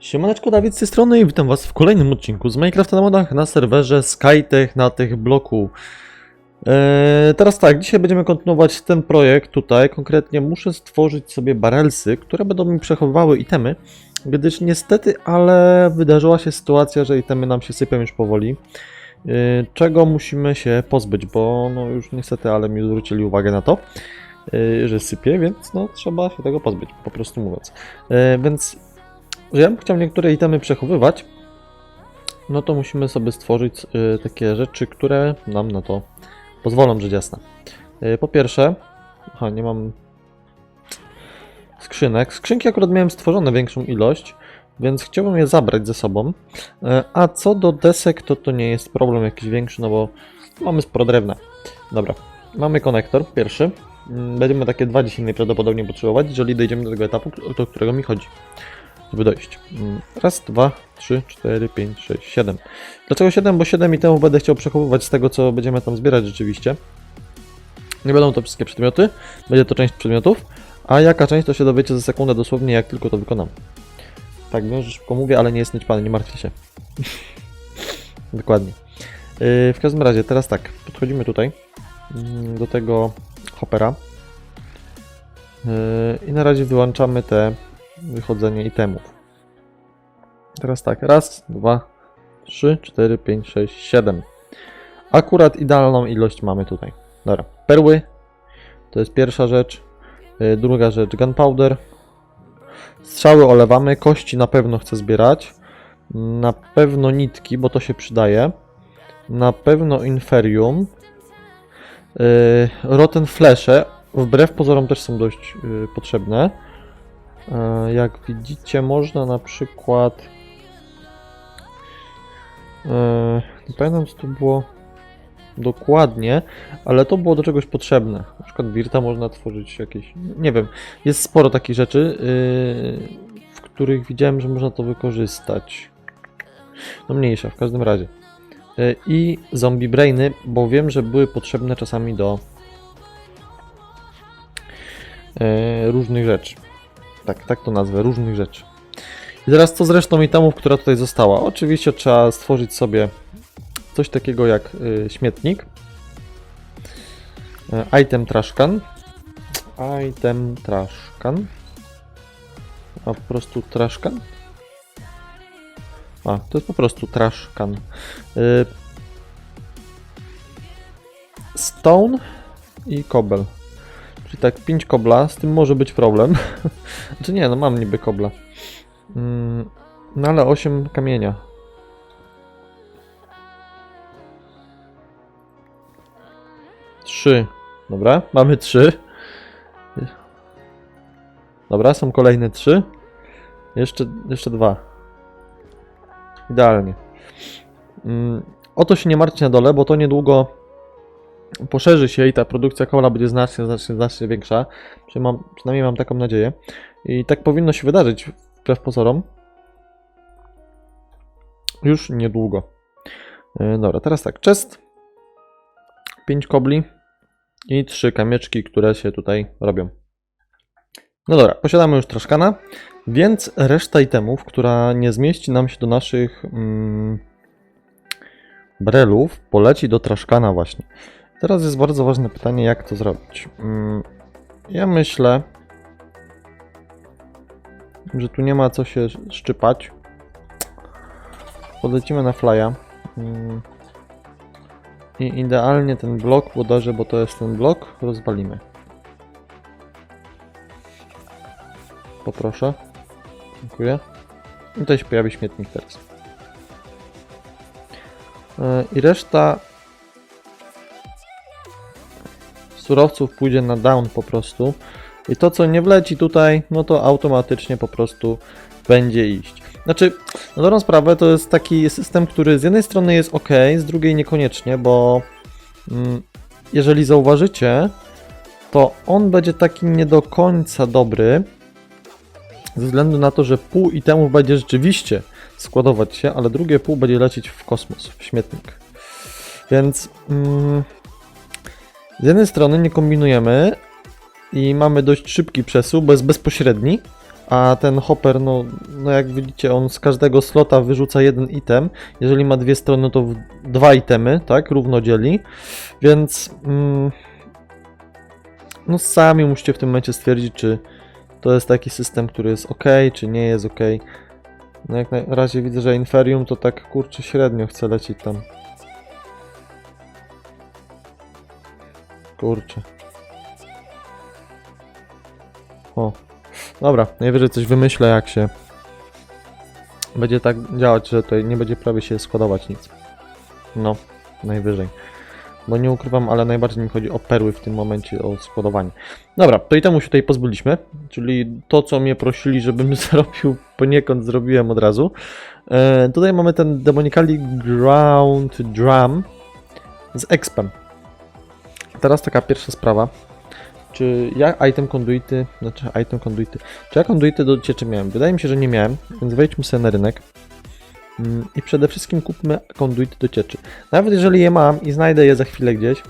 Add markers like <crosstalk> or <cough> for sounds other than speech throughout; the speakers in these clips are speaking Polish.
Siemaneczko, Dawid z tej strony i witam was w kolejnym odcinku z Minecrafta na modach na serwerze Skytech na tych bloku. Eee, teraz tak, dzisiaj będziemy kontynuować ten projekt tutaj. Konkretnie muszę stworzyć sobie barelsy, które będą mi przechowywały itemy, gdyż niestety, ale wydarzyła się sytuacja, że itemy nam się sypią już powoli. Eee, czego musimy się pozbyć, bo no już niestety, ale mi zwrócili uwagę na to, eee, że sypie, więc no trzeba się tego pozbyć, po prostu mówiąc. Eee, więc ja bym chciał niektóre itemy przechowywać, no to musimy sobie stworzyć y, takie rzeczy, które nam na to pozwolą, rzecz jasna. Y, po pierwsze, aha, nie mam skrzynek. Skrzynki akurat miałem stworzone większą ilość, więc chciałbym je zabrać ze sobą. Y, a co do desek, to to nie jest problem jakiś większy, no bo mamy sporo drewna. Dobra, mamy konektor, pierwszy. Mm, Będziemy takie dwa dzisiaj najprawdopodobniej potrzebować, jeżeli dojdziemy do tego etapu, do którego mi chodzi żeby dojść. Mm, Raz, dwa, trzy, cztery, pięć, sześć, siedem. Dlaczego siedem? Bo siedem itemów będę chciał przechowywać z tego, co będziemy tam zbierać rzeczywiście. Nie będą to wszystkie przedmioty, będzie to część przedmiotów, a jaka część to się dowiecie za sekundę dosłownie, jak tylko to wykonam. Tak, wiem, że szybko mówię, ale nie jest pan, nie martwcie się. <laughs> Dokładnie. Yy, w każdym razie, teraz tak, podchodzimy tutaj mm, do tego hopera Yy, i na razie wyłączamy te wychodzenie itemów. Teraz tak, raz, dwa, trzy, cztery, pięć, sześć, siedem. Akurat idealną ilość mamy tutaj. Dobra, perły, to jest pierwsza rzecz. Yy, Druga rzecz, gunpowder. Strzały olewamy, kości na pewno chcę zbierać. Na pewno nitki, bo to się przydaje. Na pewno inferium. Yy, rotten flesze, wbrew pozorom też są dość yy, potrzebne. E, Jak widzicie, można na przykład. e, Nie pamiętam, co to było dokładnie, ale to było do czegoś potrzebne. Na przykład Wirta można tworzyć jakieś. Nie wiem, jest sporo takich rzeczy, yy, w których widziałem, że można to wykorzystać. No mniejsza, w każdym razie. Yy, I zombie brainy, bo wiem, że były potrzebne czasami do różnych rzeczy. Tak, tak to nazwę, różnych rzeczy. I teraz co z resztą itemów, która tutaj została? Oczywiście trzeba stworzyć sobie coś takiego jak y, śmietnik. Y, item trashcan. Item trashcan. A po prostu trashcan? A, to jest po prostu trashcan. Y, stone i kobel. Czyli tak 5 kobla, z tym może być problem. <laughs> Znaczy nie, no mam niby kobla. Mm, no ale 8 kamienia. Trzy. Dobra, mamy trzy. Dobra, są kolejne trzy. Jeszcze, jeszcze dwa. Idealnie. Mm, o to się nie martwcie na dole, bo to niedługo poszerzy się i ta produkcja kola będzie znacznie, znacznie, znacznie większa. Przynajmniej mam, przynajmniej mam taką nadzieję. I tak powinno się wydarzyć, wbrew pozorom. Już niedługo. E, Dobra, teraz tak, chest. 5 kobli i 3 kamieczki, które się tutaj robią. No dobra, posiadamy już troszkana, więc reszta itemów, która nie zmieści nam się do naszych mm, brelów, poleci do traszkana właśnie. Teraz jest bardzo ważne pytanie, jak to zrobić. Mm, Ja myślę, że tu nie ma co się szczypać. Podlecimy na flya. Mm. I idealnie ten blok bodajże, bo to jest ten blok, rozwalimy. Poproszę. Dziękuję. I tutaj się pojawi śmietnik teraz. E, I reszta surowców pójdzie na down po prostu. I to, co nie wleci tutaj, no to automatycznie po prostu będzie iść. Znaczy, na dobrą sprawę to jest taki system, który z jednej strony jest ok, z drugiej niekoniecznie, bo mm, jeżeli zauważycie, to on będzie taki nie do końca dobry, ze względu na to, że pół itemów będzie rzeczywiście składować się, ale drugie pół będzie lecieć w kosmos, w śmietnik. Więc mm, z jednej strony nie kombinujemy i mamy dość szybki przesuw, bo jest bezpośredni, a ten hopper, no, no jak widzicie, on z każdego slota wyrzuca jeden item. Jeżeli ma dwie strony, to dwa itemy, tak, równo dzieli. Więc mm, no sami musicie w tym momencie stwierdzić, czy to jest taki system, który jest ok, czy nie jest ok. No jak na razie widzę, że Inferium to tak kurczę średnio chce lecieć tam. Kurczę. O. Dobra, najwyżej coś wymyślę, jak się będzie tak działać, że tutaj nie będzie prawie się składować nic. No, najwyżej. Bo nie ukrywam, ale najbardziej mi chodzi o perły w tym momencie, o składowanie. Dobra, to i temu się tutaj pozbyliśmy, czyli to, co mnie prosili, żebym <laughs> zrobił, poniekąd zrobiłem od razu. E, tutaj mamy ten Demonically Ground Drum z expem. Teraz taka pierwsza sprawa. Czy ja item conduity, znaczy item conduity, czy ja conduity do cieczy miałem? Wydaje mi się, że nie miałem, więc wejdźmy sobie na rynek. Mm, I przede wszystkim kupmy conduity do cieczy. Nawet jeżeli je mam i znajdę je za chwilę gdzieś,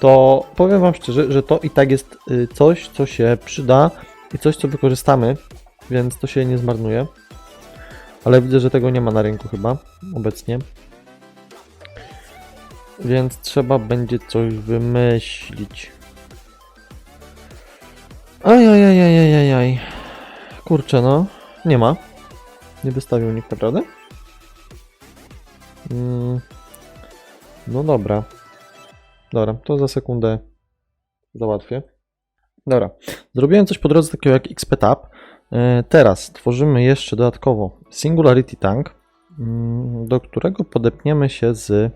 to powiem Wam szczerze, że to i tak jest y, coś, co się przyda i coś, co wykorzystamy, więc to się nie zmarnuje. Ale widzę, że tego nie ma na rynku chyba obecnie. Więc trzeba będzie coś wymyślić. Ajajajajajajaj. Kurczę no, nie ma. Nie wystawił nikt naprawdę. Mm. No dobra. Dobra, to za sekundę załatwię. Dobra, zrobiłem coś po drodze takiego jak XP Tab. E, Teraz tworzymy jeszcze dodatkowo Singularity Tank, mm, do którego podepniemy się z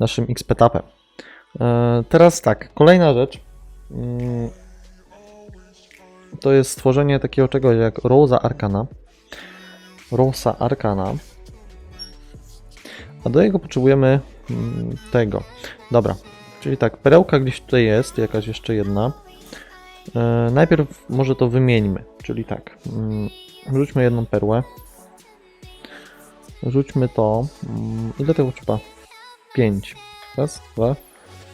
naszym XP Tapem. E, Teraz tak, kolejna rzecz. mm, To jest stworzenie takiego czegoś jak Rosa Arcana. Rosa Arcana. A do jego potrzebujemy mm, tego. Dobra, czyli tak, perełka gdzieś tutaj jest, jakaś jeszcze jedna. E, najpierw może to wymieńmy, czyli tak, mm, rzućmy jedną perłę. Rzućmy to. Ile tego trzeba? 5. Raz, dwa,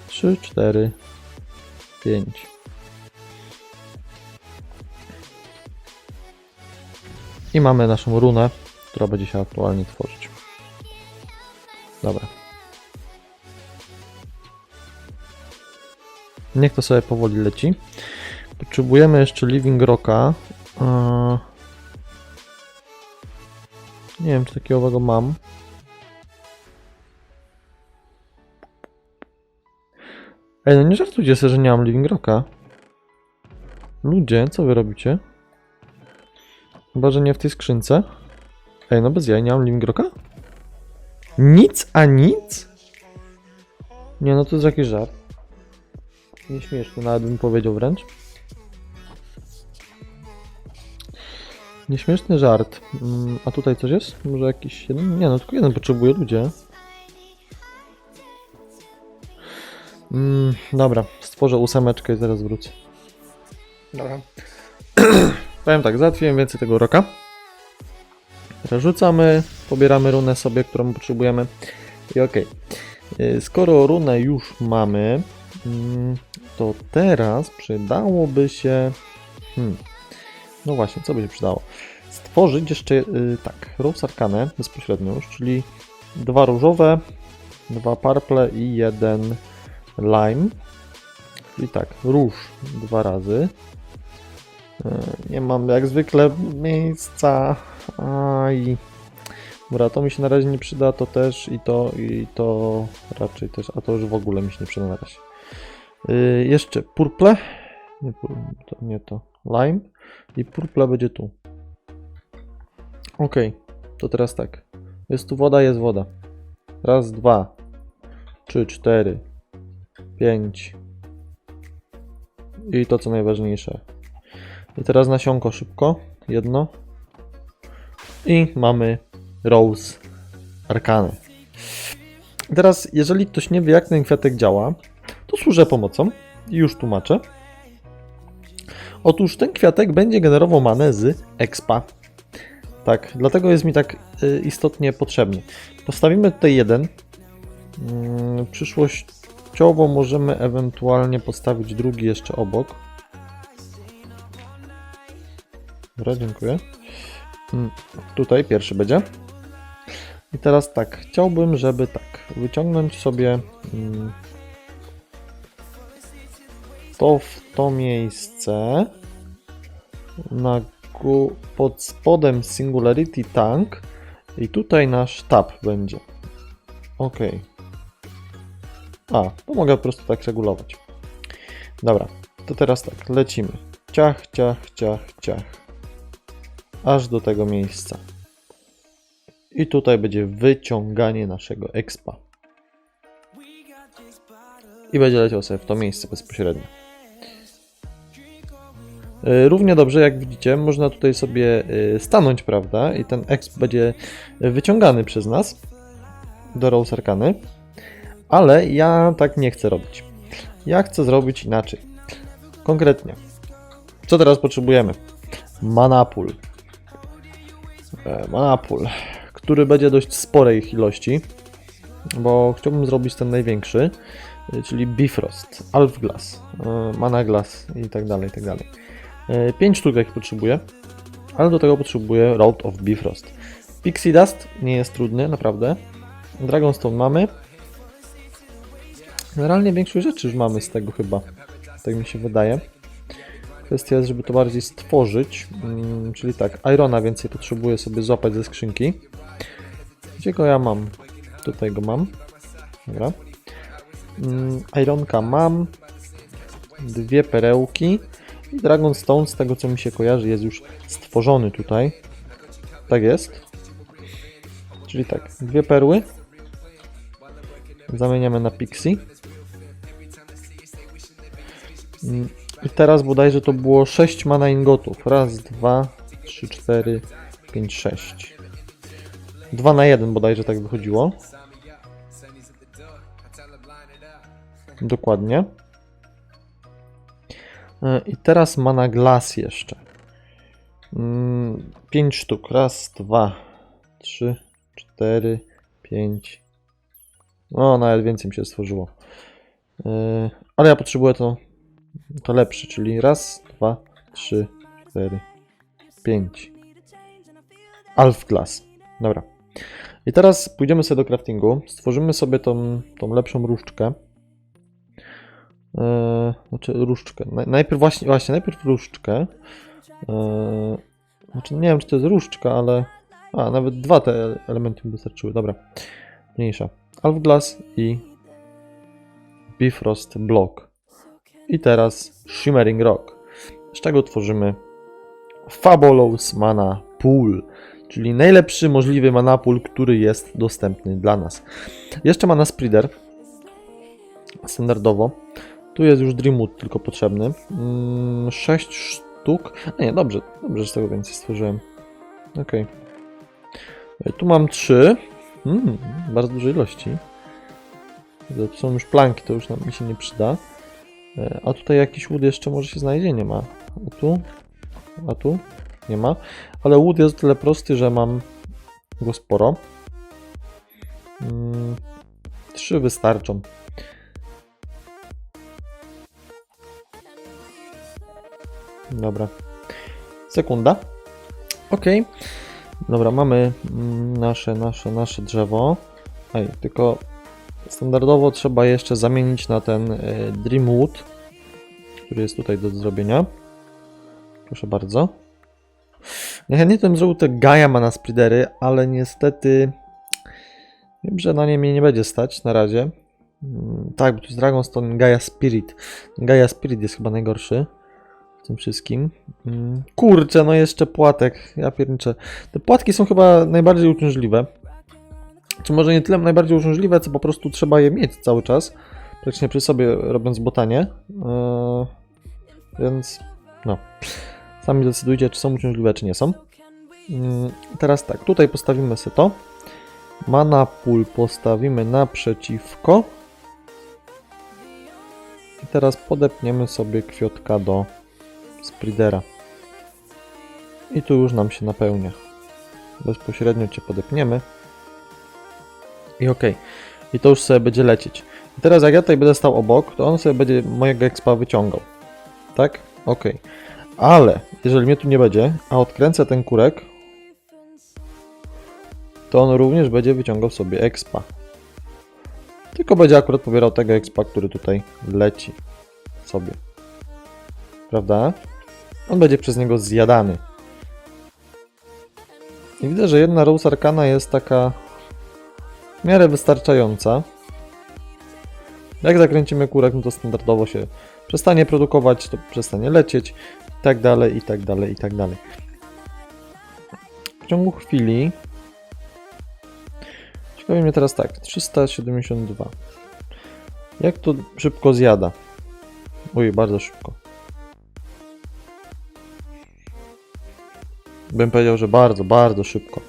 trzy, cztery, pięć. I mamy naszą runę, która będzie się aktualnie tworzyć. Dobra. Niech to sobie powoli leci. Potrzebujemy jeszcze Living Rocka. Eee, Nie wiem, czy takiego mam. Ej, no nie żartujcie sobie, że nie mam Living Rocka. Ludzie, co wy robicie? Chyba, że nie w tej skrzynce. Ej, no bez jaj, nie mam Living Rocka? Nic, a nic? Nie, no to jest jakiś żart. Nieśmieszny, nawet bym powiedział wręcz. Nieśmieszny żart. Mm, A tutaj coś jest? Może jakiś jeden? Nie, no tylko jeden potrzebuje ludzie. Mm, dobra, stworzę ósemeczkę i zaraz wrócę. Dobra. <clears throat> Powiem tak, załatwiłem więcej tego roka. Rzucamy, pobieramy runę sobie, którą potrzebujemy. I okej. Y, Skoro runę już mamy, mm, to teraz przydałoby się. Hmm. No właśnie, co by się przydało? Stworzyć jeszcze y, tak, Rose Arcane bezpośrednio już, czyli dwa różowe, dwa purple i jeden lime. Czyli tak, róż dwa razy. Y, Nie mam jak zwykle miejsca. Aj. Dobra, to mi się na razie nie przyda, to też i to, i to raczej też, a to już w ogóle mi się nie przyda na razie. Yy, jeszcze purple. Nie, to nie to. Lime. I purple będzie tu. Ok, to teraz tak. Jest tu woda, jest woda. Raz, dwa, trzy, cztery, pięć. I to co najważniejsze. I teraz nasionko szybko. Jedno. I mamy Rose Arcane. Teraz, jeżeli ktoś nie wie, jak ten kwiatek działa, to służę pomocą i już tłumaczę. Otóż ten kwiatek będzie generował manę z expa. Tak, dlatego jest mi tak y, istotnie potrzebny. Postawimy tutaj jeden. Mm, Przyszłościowo możemy ewentualnie postawić drugi jeszcze obok. Dobra, dziękuję. Mm, Tutaj pierwszy będzie. I teraz tak, chciałbym, żeby tak, wyciągnąć sobie mm, to w to miejsce na pod spodem Singularity Tank i tutaj nasz tab będzie. Ok. A, to mogę po prostu tak regulować. Dobra, to teraz tak, lecimy. Ciach, ciach, ciach, ciach. Aż do tego miejsca. I tutaj będzie wyciąganie naszego expa. I będzie leciał sobie w to miejsce bezpośrednio. Y, Równie dobrze, jak widzicie, można tutaj sobie y, stanąć, prawda? I ten exp będzie wyciągany przez nas do Rose Arcany. Ale ja tak nie chcę robić. Ja chcę zrobić inaczej. Konkretnie. Co teraz potrzebujemy? Manapul. E, Manapul, który będzie dość sporej ilości, bo chciałbym zrobić ten największy, y, czyli Bifrost, Alfglass, e, Managlass i tak dalej, i tak dalej. 5 sztuk jakich potrzebuję, ale do tego potrzebuję Road of Bifrost. Pixie Dust nie jest trudny, naprawdę. Dragonstone mamy. Generalnie większość rzeczy już mamy z tego chyba, tak mi się wydaje. Kwestia jest, żeby to bardziej stworzyć, mm, czyli tak, Irona więcej potrzebuję sobie złapać ze skrzynki. Gdzie go ja mam? Tutaj go mam. Dobra. Mm, Ironka mam. Dwie perełki. I Dragonstone, z tego co mi się kojarzy, jest już stworzony tutaj. Tak jest. Czyli tak, dwie perły. Zamieniamy na Pixie. Mm, I teraz bodajże to było 6 mana ingotów. Raz, dwa, trzy, cztery, pięć, sześć. Dwa na jeden bodajże tak wychodziło. Dokładnie. E, I teraz mana glass jeszcze. 5 sztuk. Raz, dwa, trzy, cztery, pięć. No, nawet więcej mi się stworzyło. E, Ale ja potrzebuję to, to lepsze, czyli raz, dwa, trzy, cztery, pięć. Alf Glass. Dobra. I teraz pójdziemy sobie do craftingu. Stworzymy sobie tą, tą lepszą różdżkę. Eee, znaczy różdżkę. Naj- Najpierw właśnie, właśnie, najpierw różdżkę. Eee, znaczy nie wiem, czy to jest różdżka, ale... A, nawet dwa te elementy mi wystarczyły. Dobra. Mniejsza. Alf Glass i Bifrost Block. I teraz Shimmering Rock. Z czego tworzymy Fabulous Mana Pool, czyli najlepszy możliwy mana pool, który jest dostępny dla nas. Jeszcze mana Spreader. Standardowo. Tu jest już Dreamwood tylko potrzebny. 6 sztuk. A nie, dobrze, dobrze, że z tego więcej stworzyłem. Ok. Tu mam 3. Mm, bardzo dużej ilości. To są już planki, to już nam mi się nie przyda. E, A tutaj jakiś wood jeszcze może się znajdzie? Nie ma. A tu? A tu? Nie ma. Ale wood jest tyle prosty, że mam go sporo. Mm, Trzy wystarczą. Dobra. Sekunda. Ok. Dobra, mamy mm, nasze, nasze, nasze drzewo. Ej, tylko standardowo trzeba jeszcze zamienić na ten e, Dreamwood, który jest tutaj do zrobienia. Proszę bardzo. Najchętniej to bym zrobił te Gaia Mana Spreadery, ale niestety wiem, że na nie mnie nie będzie stać na razie. Mm, Tak, bo tu jest Dragonstone Gaia Spirit. Gaia Spirit jest chyba najgorszy w tym wszystkim. Mm, Kurczę, no jeszcze płatek. Ja pierniczę. Te płatki są chyba najbardziej uciążliwe. Czy może nie tyle najbardziej uciążliwe, co po prostu trzeba je mieć cały czas. Praktycznie przy sobie robiąc botanie. Eee, więc no. Sami decydujcie, czy są uciążliwe, czy nie są. Mm, Teraz tak, tutaj postawimy sobie to. Mana pool postawimy naprzeciwko. I teraz podepniemy sobie kwiotka do Spreadera. I tu już nam się napełnia. Bezpośrednio Cię podepniemy. I ok. I to już sobie będzie lecieć. I teraz jak ja tutaj będę stał obok, to on sobie będzie mojego expa wyciągał. Tak? Ok. Ale jeżeli mnie tu nie będzie, a odkręcę ten kurek, to on również będzie wyciągał sobie expa. Tylko będzie akurat pobierał tego expa, który tutaj leci sobie. Prawda? On będzie przez niego zjadany. I widzę, że jedna Rose Arcana jest taka w miarę wystarczająca. Jak zakręcimy kurek, no to standardowo się przestanie produkować, to przestanie lecieć i tak dalej, i tak dalej, i tak dalej. W ciągu chwili ciekawi mnie teraz tak, 372. Jak to szybko zjada? Oj, bardzo szybko. Bym powiedział, że bardzo, bardzo szybko.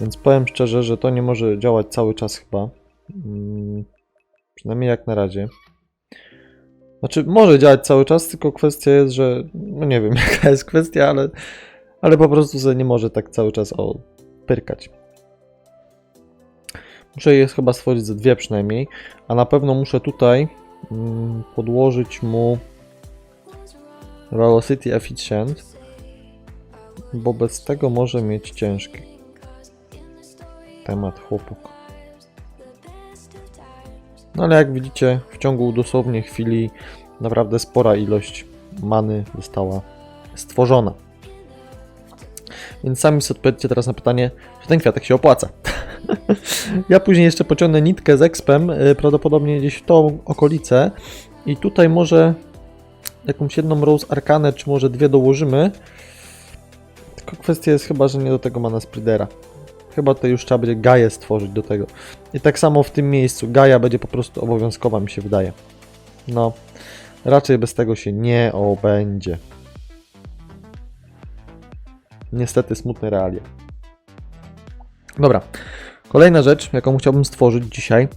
Więc powiem szczerze, że to nie może działać cały czas chyba. Mm, przynajmniej jak na razie. Znaczy, może działać cały czas, tylko kwestia jest, że. No nie wiem, <laughs> jaka jest kwestia, ale, ale po prostu sobie nie może tak cały czas o, pyrkać. Muszę je chyba stworzyć ze dwie przynajmniej, a na pewno muszę tutaj mm, podłożyć mu Velocity Efficient, bo bez tego może mieć ciężki temat chłopak. No ale jak widzicie, w ciągu dosłownie chwili naprawdę spora ilość many została stworzona. Więc sami sobie odpowiedzcie teraz na pytanie, czy ten kwiatek się opłaca. <laughs> ja później jeszcze pociągnę nitkę z expem, y, prawdopodobnie gdzieś w tą okolicę i tutaj może jakąś jedną Rose Arcanę, czy może dwie dołożymy. Tylko kwestia jest chyba, że nie do tego mana Spridera. Chyba tutaj już trzeba będzie Gaję stworzyć do tego. I tak samo w tym miejscu. Gaja będzie po prostu obowiązkowa, mi się wydaje. No, raczej bez tego się nie obędzie. Niestety smutne realia. Dobra. Kolejna rzecz, jaką chciałbym stworzyć dzisiaj,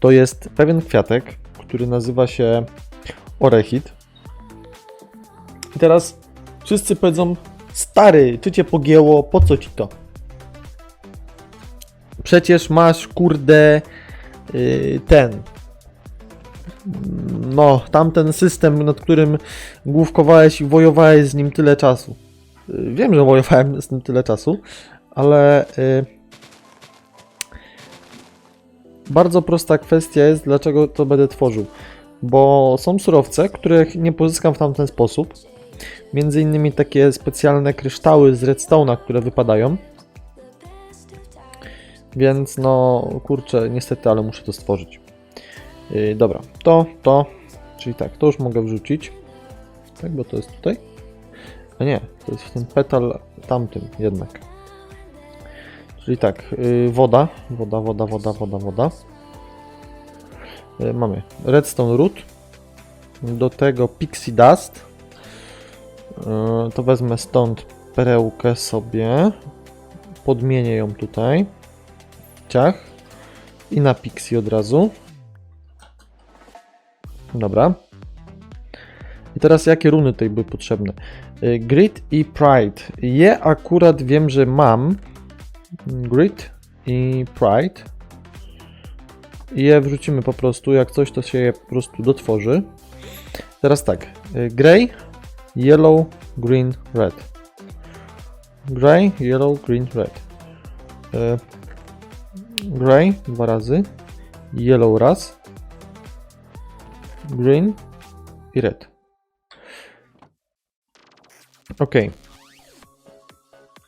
to jest pewien kwiatek, który nazywa się Orechid. I teraz wszyscy powiedzą, stary, czy cię pogięło, po co ci to? Przecież masz, kurde, yy, ten. No, tamten system, nad którym główkowałeś i wojowałeś z nim tyle czasu. Yy, Wiem, że wojowałem z nim tyle czasu, ale yy, bardzo prosta kwestia jest, dlaczego to będę tworzył. Bo są surowce, których nie pozyskam w tamten sposób. Między innymi takie specjalne kryształy z redstone'a, które wypadają. Więc no, kurczę, niestety, ale muszę to stworzyć. Yy, dobra, to, to, czyli tak, to już mogę wrzucić. Tak, bo to jest tutaj. A nie, to jest ten petal tamtym jednak. Czyli tak, yy, woda, woda, woda, woda, woda, woda. Yy, mamy redstone root. Do tego pixie dust. Yy, to wezmę stąd perełkę sobie. Podmienię ją tutaj i na Pixie od razu. Dobra. I teraz jakie runy tutaj były potrzebne? Y, Grit i Pride. Je akurat wiem, że mam. Grit i Pride. Je wrzucimy po prostu. Jak coś, to się je po prostu dotworzy. Teraz tak. y, Grey, Yellow, Green, Red. Grey, Yellow, Green, Red. Y, Grey dwa razy, Yellow raz, Green i Red. Ok.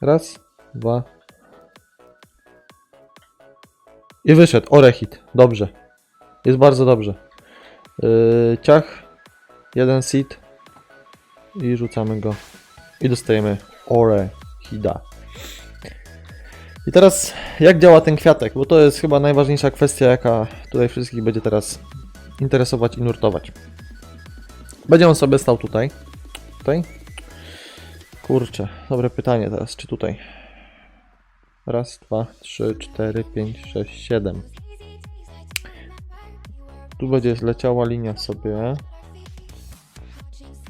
Raz, dwa. I wyszedł. Orechid. Dobrze. Jest bardzo dobrze. Yy, ciach. Jeden seed. I rzucamy go. I dostajemy Orechida. I teraz, jak działa ten kwiatek? Bo to jest chyba najważniejsza kwestia, jaka tutaj wszystkich będzie teraz interesować i nurtować. Będzie on sobie stał tutaj. Tutaj? Kurczę, dobre pytanie teraz, czy tutaj? Raz, dwa, trzy, cztery, pięć, sześć, siedem. Tu będzie leciała linia sobie.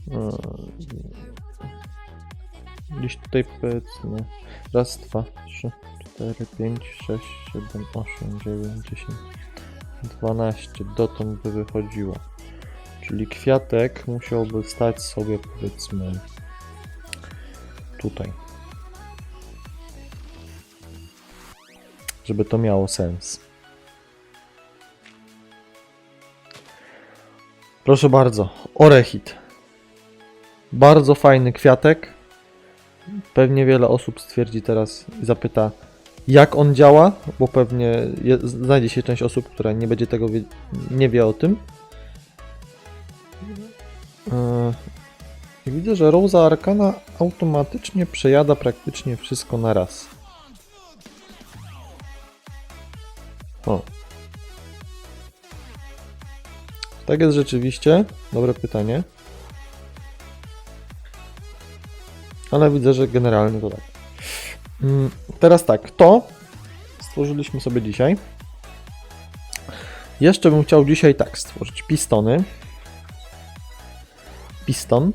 Yy, Gdzieś tutaj powiedzmy. Raz, dwa, trzy, 4, 5, 6, 7, 8, 9, 10, 12. Dotąd by wychodziło. Czyli kwiatek musiałby stać sobie powiedzmy tutaj. Żeby to miało sens. Proszę bardzo, orechid. Bardzo fajny kwiatek. Pewnie wiele osób stwierdzi teraz i zapyta, jak on działa, bo pewnie je, znajdzie się część osób, która nie będzie tego wie, nie wie o tym. I widzę, że Rosa Arcana automatycznie przejada praktycznie wszystko na raz. O. Tak jest rzeczywiście. Dobre pytanie. Ale widzę, że generalnie to tak. Mm, Teraz tak, to stworzyliśmy sobie dzisiaj. Jeszcze bym chciał dzisiaj tak stworzyć pistony. Piston.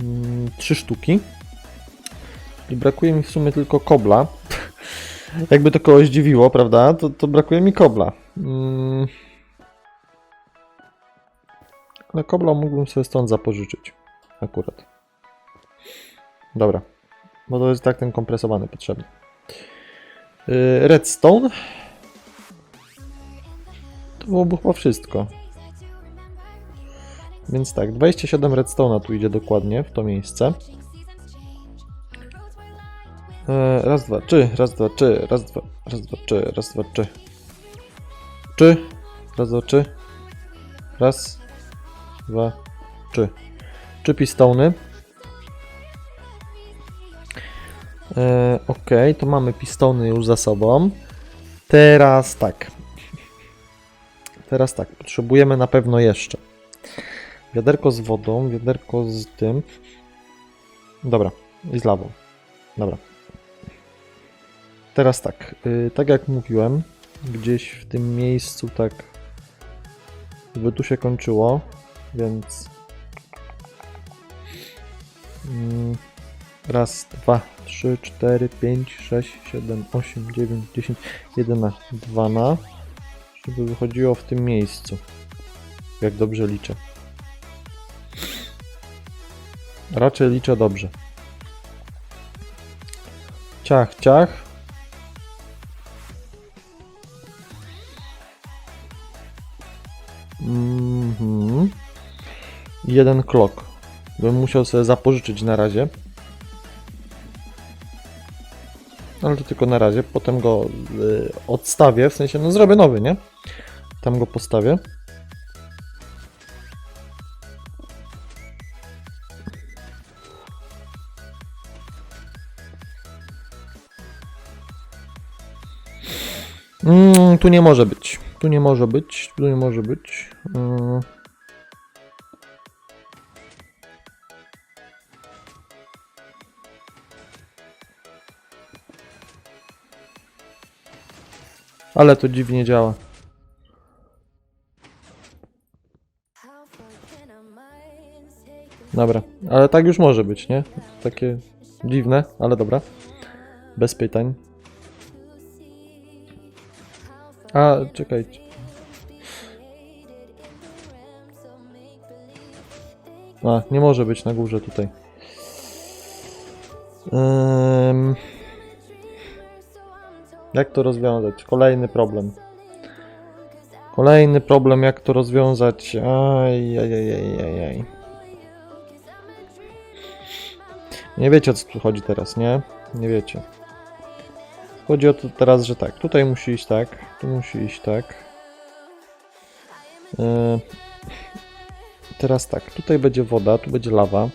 Mm, Trzy sztuki. I brakuje mi w sumie tylko kobla. <laughs> Jakby to kogoś dziwiło, prawda? To, to brakuje mi kobla. Mm. Ale kobla mógłbym sobie stąd zapożyczyć. Akurat. Dobra. Bo to jest tak ten kompresowany potrzebny. Yy, redstone. To byłoby chyba wszystko. Więc tak, 27 redstone'a tu idzie dokładnie w to miejsce. E, raz, dwa, trzy, raz, dwa, trzy, raz, dwa, raz, dwa, trzy, raz, dwa, trzy. Trzy, raz, dwa, trzy. Raz, dwa, trzy. Trzy pistony. E, ok, to mamy pistony już za sobą. Teraz tak. Teraz tak, potrzebujemy na pewno jeszcze. Wiaderko z wodą, wiaderko z tym. Dobra, i z lawą. Dobra. Teraz tak, y, tak jak mówiłem, gdzieś w tym miejscu tak by tu się kończyło, więc mm, raz, dwa, trzy, cztery, pięć, sześć, siedem, osiem, dziewięć, dziesięć, jedenaście, dwanaście, żeby wychodziło w tym miejscu, jak dobrze liczę. Raczej liczę dobrze. Ciach, ciach. Mhm. Jeden klok. Bym musiał sobie zapożyczyć na razie. Ale to tylko na razie. Potem go y, odstawię. W sensie, no zrobię nowy, nie? Tam go postawię. Mm, tu nie może być. Tu nie może być. Tu nie może być. Mm. Ale to dziwnie działa. Dobra, ale tak już może być, nie? Takie dziwne, ale dobra. Bez pytań. A, czekajcie. A, nie może być na górze tutaj. Ym... Jak to rozwiązać? Kolejny problem. Kolejny problem, jak to rozwiązać. Aj. Nie wiecie o co tu chodzi teraz, nie? Nie wiecie. Chodzi o to teraz, że tak, tutaj musi iść tak, tu musi iść tak. Yy, teraz tak, tutaj będzie woda, tu będzie lawa.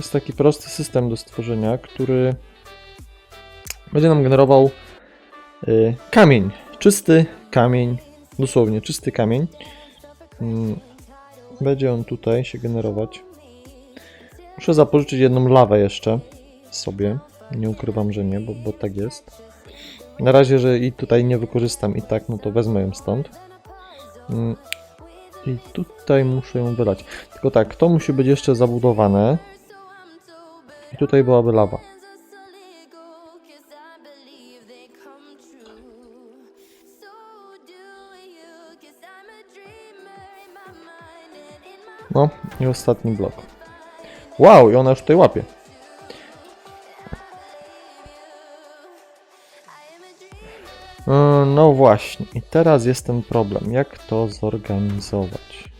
Jest taki prosty system do stworzenia, który będzie nam generował yy, kamień. Czysty kamień, dosłownie czysty kamień. Mm, Będzie on tutaj się generować. Muszę zapożyczyć jedną lawę jeszcze sobie. Nie ukrywam, że nie, bo, bo tak jest. Na razie, że i tutaj nie wykorzystam i tak, no to wezmę ją stąd. Mm, I tutaj muszę ją wylać. Tylko tak, to musi być jeszcze zabudowane tutaj byłaby lawa. No i ostatni blok. Wow, i ona już tutaj łapie. E, no właśnie, i teraz jest ten problem. Jak to zorganizować?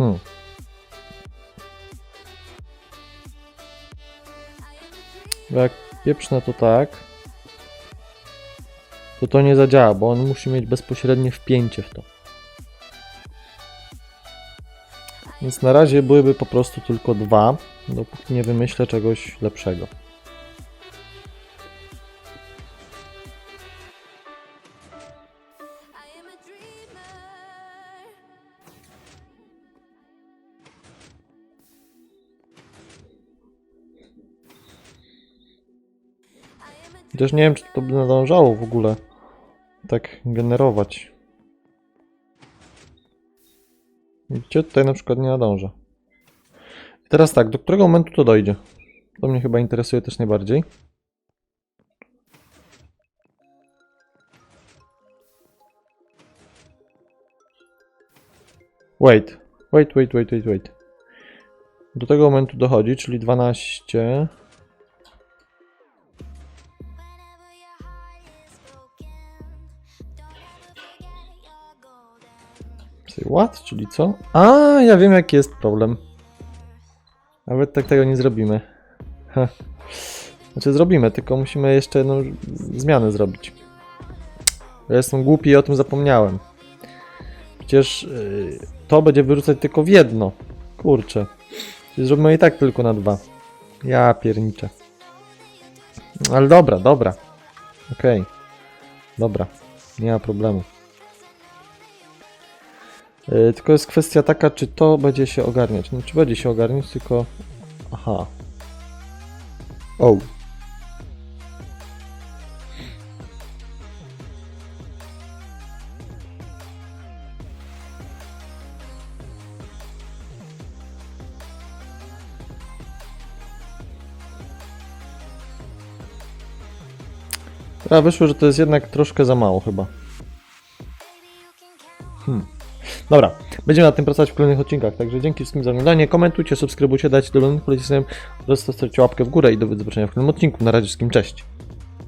Hmm. Jak pieprzne to tak, to to nie zadziała, bo on musi mieć bezpośrednie wpięcie w to. Więc na razie byłyby po prostu tylko dwa, dopóki nie wymyślę czegoś lepszego. Chociaż nie wiem, czy to by nadążało w ogóle tak generować. Widzicie, tutaj na przykład nie nadąża. I teraz tak, do którego momentu to dojdzie? To mnie chyba interesuje też najbardziej. Wait, wait, wait, wait, wait, wait. Do tego momentu dochodzi, czyli 12. what? Czyli co? A, ja wiem jaki jest problem. Nawet tak tego nie zrobimy. Ha. Znaczy zrobimy, tylko musimy jeszcze jedną zmianę zrobić. Ja jestem głupi i o tym zapomniałem. Przecież yy, to będzie wyrzucać tylko w jedno. Kurczę. Czyli zrobimy i tak tylko na dwa. Ja pierniczę. Ale dobra, dobra. Okej. Dobra. Nie ma problemu. Yy, tylko jest kwestia taka, czy to będzie się ogarniać. No, czy będzie się ogarniać, tylko... Aha. O. A wyszło, że to jest jednak troszkę za mało chyba. Hmm. Dobra, będziemy nad tym pracować w kolejnych odcinkach, także dzięki wszystkim za oglądanie, komentujcie, subskrybujcie, dajcie do oraz zostawcie łapkę w górę i do zobaczenia w kolejnym odcinku. Na razie wszystkim, cześć!